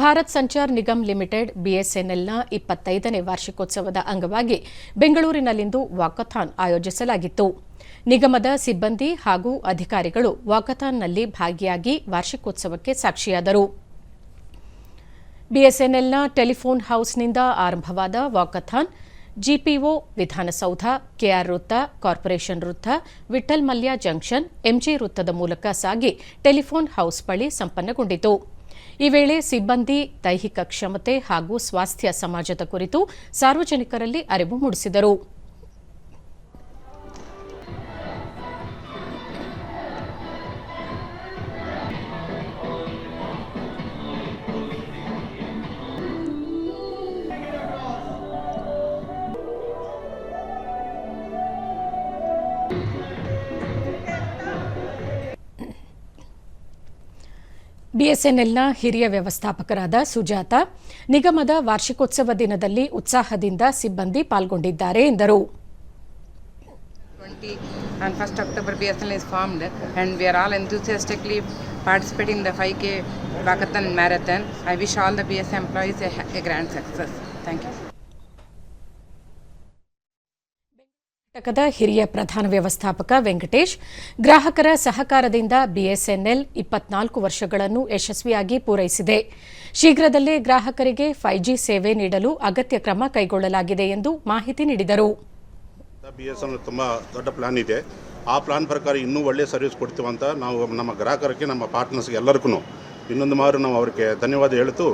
Bharat Sanchar Nigam limited, ಬಿಎಸ್ಎನ್ಎಲ್ನ ಇಪ್ಪತ್ತೈದನೇ ವಾರ್ಷಿಕೋತ್ಸವದ ಅಂಗವಾಗಿ ಬೆಂಗಳೂರಿನಲ್ಲಿಂದು ವಾಕಥಾನ್ ಆಯೋಜಿಸಲಾಗಿತ್ತು. ನಿಗಮದ ಸಿಬ್ಬಂದಿ ಹಾಗೂ ಅಧಿಕಾರಿಗಳು ವಾಕಥಾನ್ನಲ್ಲಿ ಭಾಗಿಯಾಗಿ ವಾರ್ಷಿಕೋತ್ಸವಕ್ಕೆ ಸಾಕ್ಷಿಯಾದರು. ಬಿಎಸ್ಎನ್ಎಲ್ನ ಟೆಲಿಫೋನ್ ಹೌಸ್ನಿಂದ ಆರಂಭವಾದ ವಾಕಥಾನ್, ಜಿಪಿಒ, ವಿಧಾನಸೌಧ, ಕೆಆರ್ ವೃತ್ತ, ಕಾರ್ಪೊರೇಷನ್ ವೃತ್ತ ವಿಠಲ್ ಮಲ್ಯ ಜಂಕ್ಷನ್, ಎಂಜಿ ವೃತ್ತದ ಮೂಲಕ ಸಾಗಿ ಟೆಲಿಫೋನ್ ಹೌಸ್ ಬಳಿ ಸಂಪನ್ನಗೊಂಡಿತು. ಈ ವೇಳೆ ಸಿಬ್ಬಂದಿ ದೈಹಿಕ ಕ್ಷಮತೆ ಹಾಗೂ ಸ್ವಾಸ್ಥ್ಯ ಸಮಾಜದ ಕುರಿತು ಸಾರ್ವಜನಿಕರಲ್ಲಿ ಅರಿವು ಮೂಡಿಸಿದರು. ಬಿಎಸ್ಎನ್ಎಲ್ನ ಹಿರಿಯ ವ್ಯವಸ್ಥಾಪಕರಾದ ಸುಜಾತ ನಿಗಮದ ವಾರ್ಷಿಕೋತ್ಸವ ದಿನದಲ್ಲಿ ಉತ್ಸಾಹದಿಂದ ಸಿಬ್ಬಂದಿ ಪಾಲ್ಗೊಂಡಿದ್ದಾರೆ ಎಂದರು 20 and 1st October BSNL is formed and we are all enthusiastically participating in the 5K Vakatan Marathon. I wish all the BS employees a grand success. Thank you. ಘಟಕದ ಹಿರಿಯ ಪ್ರಧಾನ ವ್ಯವಸ್ಥಾಪಕ ವೆಂಕಟೇಶ್, ಗ್ರಾಹಕರ ಸಹಕಾರದಿಂದ ಬಿಎಸ್ಎನ್ಎಲ್ ಇಪ್ಪತ್ನಾಲ್ಕು ವರ್ಷಗಳನ್ನು ಯಶಸ್ವಿಯಾಗಿ ಪೂರೈಸಿದೆ. ಶೀಘ್ರದಲ್ಲೇ ಗ್ರಾಹಕರಿಗೆ ಫೈವ್ ಜಿ ಸೇವೆ ನೀಡಲು ಅಗತ್ಯ ಕ್ರಮ ಕೈಗೊಳ್ಳಲಾಗಿದೆ ಎಂದು ಮಾಹಿತಿ ನೀಡಿದರು. ಬಿ ಎಸ್ ಎನ್ ತುಂಬ ದೊಡ್ಡ ಪ್ಲಾನ್ ಇದೆ. ಆ ಪ್ಲಾನ್ ಪ್ರಕಾರ ಇನ್ನೂ ಒಳ್ಳೆಯ ಸರ್ವಿಸ್ ಕೊಡ್ತೀವಂತ ನಾವು ನಮ್ಮ ಗ್ರಾಹಕರಿಗೆ, ನಮ್ಮ ಪಾರ್ಟ್ನರ್ಸ್ಗೆ ಎಲ್ಲರಿಗೂ ಇನ್ನೊಂದು ಮಾರು ನಾವು ಅವರಿಗೆ ಧನ್ಯವಾದ ಹೇಳ್ತು.